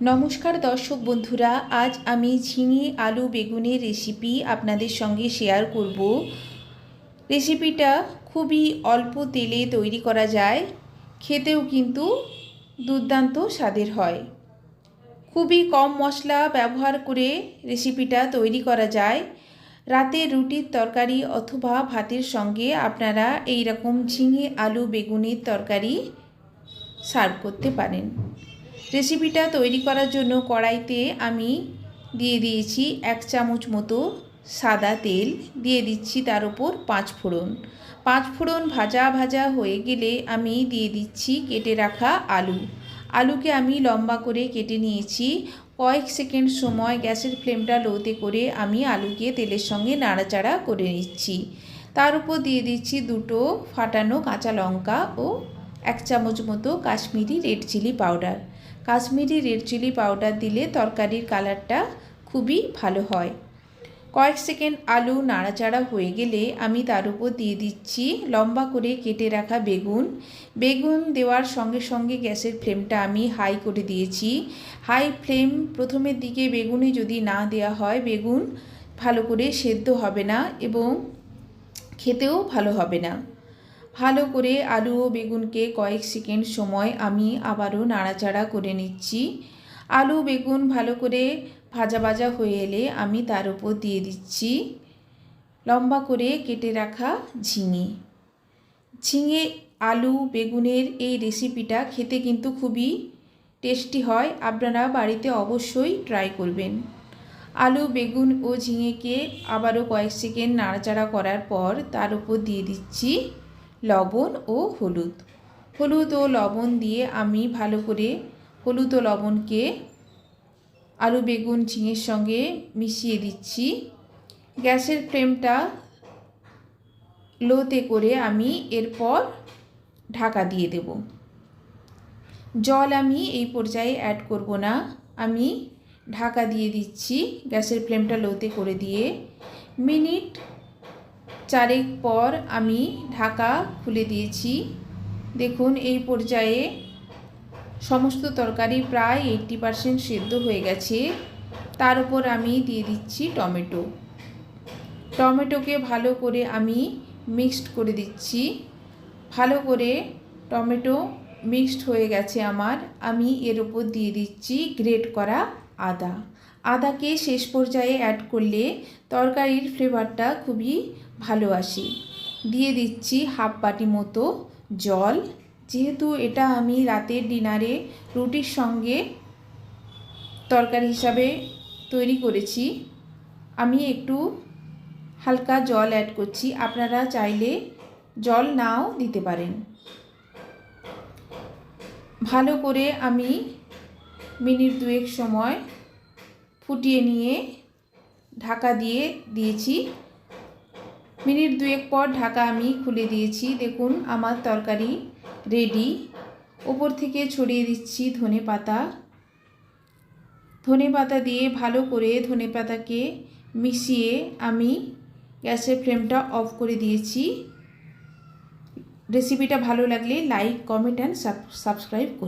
নমস্কার দর্শক বন্ধুরা, আজ আমি ঝিঙে আলু বেগুনের রেসিপি আপনাদের সঙ্গে শেয়ার করব। রেসিপিটা খুবই অল্প তেলে তৈরি করা যায়, খেতেও কিন্তু দুর্দান্ত স্বাদের হয়। খুবই কম মশলা ব্যবহার করে রেসিপিটা তৈরি করা যায়। রাতে রুটির তরকারি অথবা ভাতের সঙ্গে আপনারা এই রকম ঝিঙে আলু বেগুনের তরকারি সার্ভ করতে পারেন। রেসিপিটা তৈরি করার জন্য কড়াইতে আমি দিয়ে দিয়েছি এক চামচ মতো সাদা তেল। দিয়ে দিচ্ছি তার উপর পাঁচ ফোড়ন। পাঁচ ফোড়ন ভাজা ভাজা হয়ে গেলে আমি দিয়ে দিচ্ছি কেটে রাখা আলু। আলুকে আমি লম্বা করে কেটে নিয়েছি। কয়েক সেকেন্ড সময় গ্যাসের ফ্লেমটা লোতে করে আমি আলুকে তেলের সঙ্গে নাড়াচাড়া করে নিচ্ছি। তার উপর দিয়ে দিচ্ছি দুটো ফাটানো কাঁচা লঙ্কা ও এক চামচ মতো Kashmiri red chilli powder. Kashmiri red chilli powder দিলে তরকারির কালারটা খুবই ভালো হয়। কয়েক সেকেন্ড আলু নাড়াচাড়া হয়ে গেলে আমি তার উপর দিয়ে দিচ্ছি লম্বা করে কেটে রাখা বেগুন। বেগুন দেওয়ার সঙ্গে সঙ্গে গ্যাসের ফ্লেমটা আমি হাই করে দিয়েছি। হাই ফ্লেম প্রথমের দিকে বেগুনে যদি না দেওয়া হয় বেগুন ভালো করে সেদ্ধ হবে না এবং খেতেও ভালো হবে না। ভালো করে আলু ও বেগুনকে কয়েক সেকেন্ড সময় আমি আবারও নাড়াচাড়া করে নিচ্ছি। আলু বেগুন ভালো করে ভাজা ভাজা হয়ে এলে আমি তার উপর দিয়ে দিচ্ছি। লম্বা করে কেটে রাখা ঝিঙে। ঝিঙে, আলু, বেগুনের এই রেসিপিটা খেতে কিন্তু খুবই টেস্টি হয়। আপনারা বাড়িতে অবশ্যই ট্রাই করবেন। আলু, বেগুন ও ঝিঙেকে আবারও কয়েক সেকেন্ড নাড়াচাড়া করার পর তার উপর দিয়ে দিচ্ছি। লবণ ও হলুদ। হলুদ ও লবণ দিয়ে আমি ভালো করে হলুদ ও লবণকে আলু, বেগুন, ঝিঙের সঙ্গে মিশিয়ে দিচ্ছি। গ্যাসের ফ্লেমটা লোতে করে আমি এরপর ঢাকা দিয়ে দেব। জল আমি এই পর্যায়ে অ্যাড করব না। আমি ঢাকা দিয়ে দিচ্ছি। গ্যাসের ফ্লেমটা লোতে করে দিয়ে মিনিট চারেক পর আমি ঢাকা খুলে দিয়েছি। দেখুন, এই পর্যায়ে সমস্ত তরকারি প্রায় এইটটি পারসেন্ট সেদ্ধ হয়ে গেছে। তার উপর আমি দিয়ে দিচ্ছি টমেটো। টমেটোকে ভালো করে আমি মিক্সড করে দিচ্ছি। ভালো করে টমেটো মিক্সড হয়ে গেছে আমার। আমি এর উপর দিয়ে দিচ্ছি গ্রেট করা আদা। আদাকে শেষ পর্যায়ে অ্যাড করলে তরকারির ফ্লেভারটা খুবই ভালো আসে। দিয়ে দিচ্ছি হাফ বাটি মতো জল। যেহেতু এটা আমি রাতের ডিনারে রুটির সঙ্গে তরকারি হিসাবে তৈরি করেছি, আমি একটু হালকা জল অ্যাড করছি। আপনারা চাইলে জল নাও দিতে পারেন। ভালো করে আমি মিনিট দুয়েক সময় ফুটিয়ে নিয়ে ঢাকা দিয়ে দিয়েছি। মিনিট দুয়েক পর ঢাকা আমি খুলে দিয়েছি। দেখুন, আমার তরকারি রেডি ওপর থেকে ছড়িয়ে দিচ্ছি ধনে পাতা। ধনে পাতা দিয়ে ভালো করে ধনে পাতাকে মিশিয়ে আমি গ্যাসের ফ্লেমটা অফ করে দিয়েছি। রেসিপিটা ভালো লাগলে লাইক, কমেন্ট, অ্যান্ড সাবস্ক্রাইব